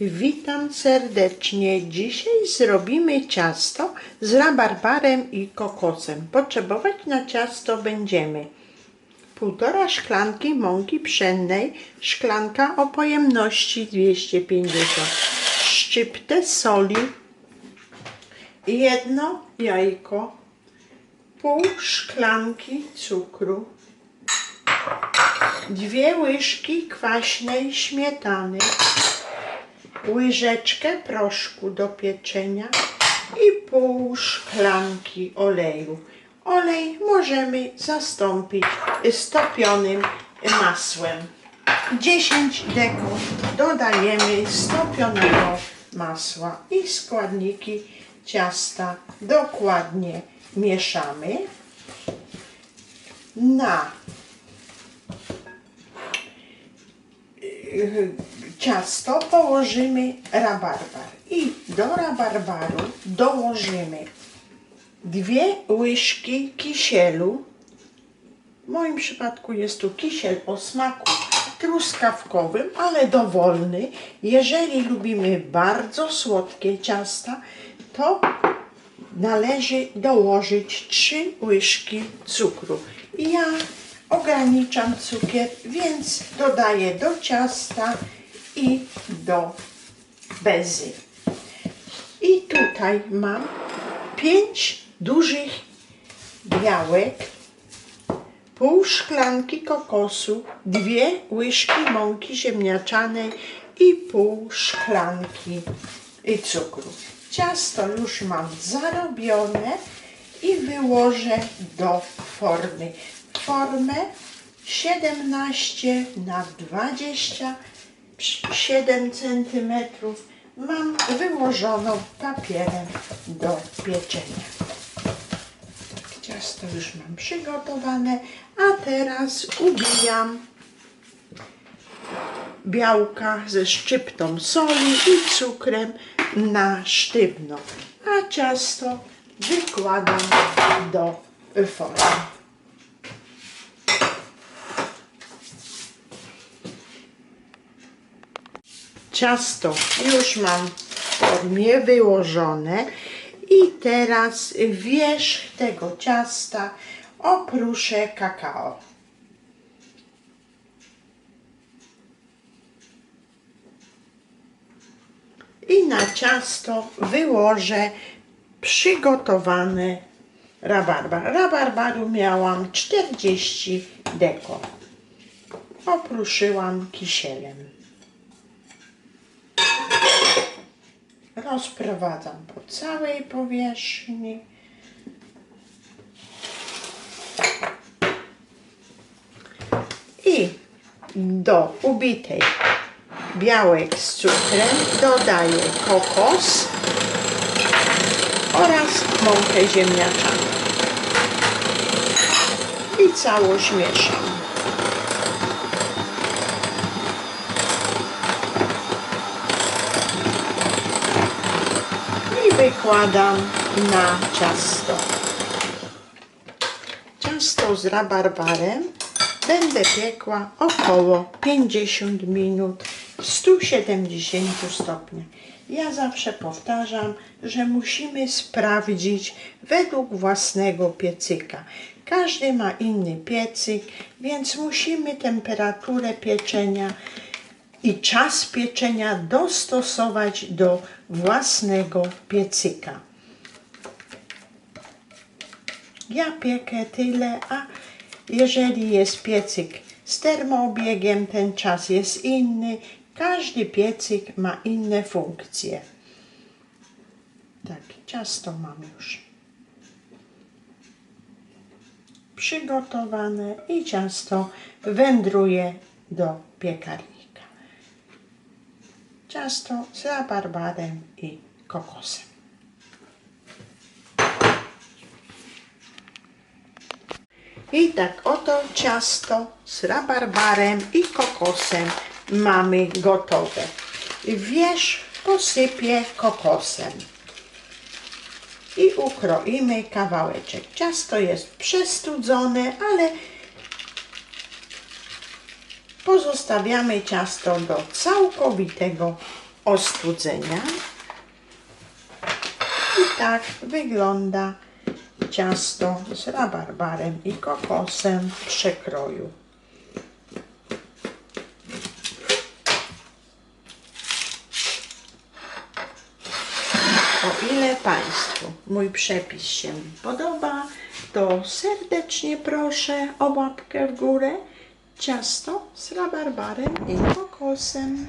Witam serdecznie. Dzisiaj zrobimy ciasto z rabarbarem i kokosem. Potrzebować na ciasto będziemy półtora szklanki mąki pszennej, szklanka o pojemności 250, szczyptę soli, jedno jajko, pół szklanki cukru, dwie łyżki kwaśnej śmietany, łyżeczkę proszku do pieczenia i pół szklanki oleju. Olej możemy zastąpić stopionym masłem. 10 deko dodajemy stopionego masła i składniki ciasta dokładnie mieszamy. Na ciasto położymy rabarbar i do rabarbaru dołożymy dwie łyżki kisielu. W moim przypadku jest tu kisiel o smaku truskawkowym, ale dowolny. Jeżeli lubimy bardzo słodkie ciasta, to należy dołożyć trzy łyżki cukru. Ja ograniczam cukier, więc dodaję do ciasta i do bezy. I tutaj mam pięć dużych białek, pół szklanki kokosu, dwie łyżki mąki ziemniaczanej i pół szklanki cukru. Ciasto już mam zarobione i wyłożę do formy. Formę 17 na 27 cm mam wyłożoną papierem do pieczenia. Ciasto już mam przygotowane, a teraz ubijam białka ze szczyptą soli i cukrem na sztywno, a ciasto wykładam do formy. Ciasto już mam w formie wyłożone i teraz wierzch tego ciasta opruszę kakao. I na ciasto wyłożę przygotowany rabarbar. Rabarbaru miałam 40 deko. Opruszyłam kisielem. Rozprowadzam po całej powierzchni. I do ubitej białek z cukrem dodaję kokos oraz mąkę ziemniaczaną. I całość mieszam. I wykładam na ciasto. Ciasto z rabarbarem będę piekła około 50 minut w 170 stopniach. Ja zawsze powtarzam, że musimy sprawdzić według własnego piecyka. Każdy ma inny piecyk, więc musimy temperaturę pieczenia i czas pieczenia dostosować do własnego piecyka. Ja piekę tyle, a jeżeli jest piecyk z termoobiegiem, ten czas jest inny. Każdy piecyk ma inne funkcje. Tak, ciasto mam już przygotowane i ciasto wędruje do piekarnika. Ciasto z rabarbarem i kokosem. I tak oto ciasto z rabarbarem i kokosem mamy gotowe. Wierzch posypię kokosem. I ukroimy kawałeczek. Ciasto jest przestudzone, ale pozostawiamy ciasto do całkowitego ostudzenia. I tak wygląda ciasto z rabarbarem i kokosem w przekroju. O ile Państwu mój przepis się podoba, to serdecznie proszę o łapkę w górę. Ciasto z rabarbarem i kokosem.